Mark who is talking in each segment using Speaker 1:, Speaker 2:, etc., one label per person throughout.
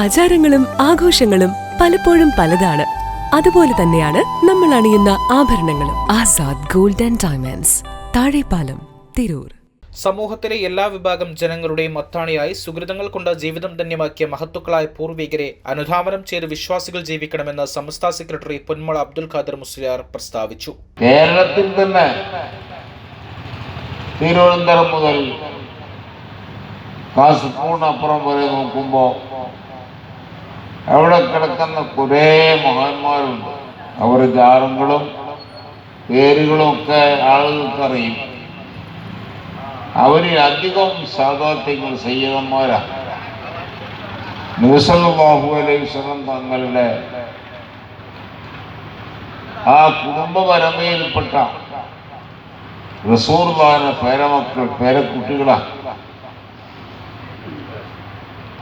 Speaker 1: ആചാരങ്ങളും ആഘോഷങ്ങളും പലപ്പോഴും പലതാണ്. അതുപോലെ തന്നെയാണ് നമ്മൾ അണിയുന്ന ആഭരണങ്ങളും. Azad gold and diamonds Thazhepalam Tirur.
Speaker 2: സമൂഹത്തിലെ എല്ലാ വിഭാഗം ജനങ്ങളുടെയും അത്താണിയായി സുഹൃതങ്ങൾ കൊണ്ട് ജീവിതം ധന്യമാക്കിയ മഹത്തുക്കളായ പൂർവികരെ അനുധാവനം ചെയ്ത് വിശ്വാസികൾ ജീവിക്കണമെന്ന് സംസ്ഥാന സെക്രട്ടറി പൊന്മള അബ്ദുൽ ഖാദർ മുസ്ലിയാർ പ്രസ്താവിച്ചു.
Speaker 3: കേരളത്തിൽ തന്നെ തിരുവനന്തപുരം മുതൽ കാസർഗോഡ് അപ്പുറം വരെ നോക്കുമ്പോൾ അവിടെ കിടക്കുന്ന കുറേ മഹാന്മാരുണ്ട്. അവരുടെ ജാറങ്ങളും പേരുകളും ഒക്കെ ആളുകൾക്കറിയും. അവരിൽ അധികം സാധാത്യങ്ങൾ ചെയ്യുന്നവരാണ് നബിസല്ലാഹു അലൈഹി വസല്ലം തങ്ങളുടെ ആ കുടുംബ പരമ്പരയിൽപ്പെട്ട റസൂർദാന പേരമക്കൾ പേരക്കുട്ടികളാ.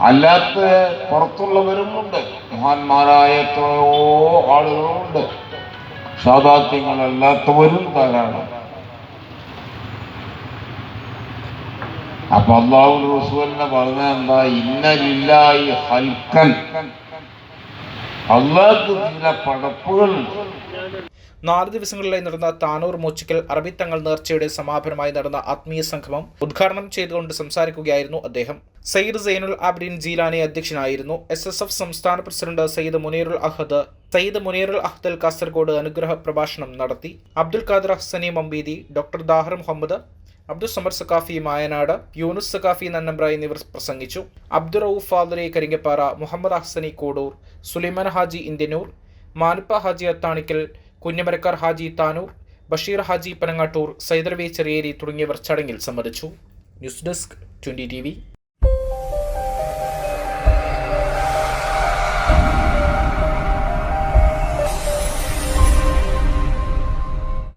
Speaker 3: അല്ലാത്ത പുറത്തുള്ളവരുമുണ്ട് മഹാന്മാരായ എത്രയോ ആളുകളുമുണ്ട് സാധാത്യങ്ങളല്ലാത്തവരും ധാരാളം. അപ്പൊ അള്ളാഹു റസൂലിനെ പറഞ്ഞ എന്താ? ഇന്നലില്ലായി ഹൽക്കൻ അള്ളാഹ് ചില പടപ്പുകളുണ്ട്.
Speaker 2: നാല് ദിവസങ്ങളിലായി നടന്ന താനൂർ മൂച്ചിക്കൽ അറബി തങ്ങൾ നേർച്ചയുടെ സമാപനമായി നടന്ന ആത്മീയ സംഗമം ഉദ്ഘാടനം ചെയ്തുകൊണ്ട് സംസാരിക്കുകയായിരുന്നു അദ്ദേഹം. സയ്യിദ് സൈനുൽ ആബ്ദീൻ ജീലാനി അധ്യക്ഷനായിരുന്നു. എസ് എസ് എഫ് സംസ്ഥാന പ്രസിഡന്റ് സയ്യിദ് മുനീറുൽ അഹദ് സയ്യിദ് മുനീറുൽ അഹ്ദൽ കാസർഗോഡ് അനുഗ്രഹ പ്രഭാഷണം നടത്തി. അബ്ദുൽ ഖാദർ ഹസനി മമ്പീദി ഡോക്ടർ ദാഹർ മുഹമ്മദ് അബ്ദുൽ സമർ സക്കാഫി മായനാട് യൂനുസ് സക്കാഫി നന്നമ്പ്ര എന്നിവർ പ്രസംഗിച്ചു. അബ്ദുൾ റൌഫ് ഫാദറി കരിങ്കപ്പാറ മുഹമ്മദ് അഹ്സനി കോഡൂർ സുലൈമാൻ ഹാജി ഇന്ത്യനൂർ മാനുപ്പ ഹാജി അത്താണിക്കൽ കുഞ്ഞമരക്കാർ ഹാജി താനൂർ ബഷീർ ഹാജി പനങ്ങാട്ടൂർ സൈദർവേ ചെറിയേരി തുടങ്ങിയവർ ചടങ്ങിൽ സംബന്ധിച്ചു. News desk twenty T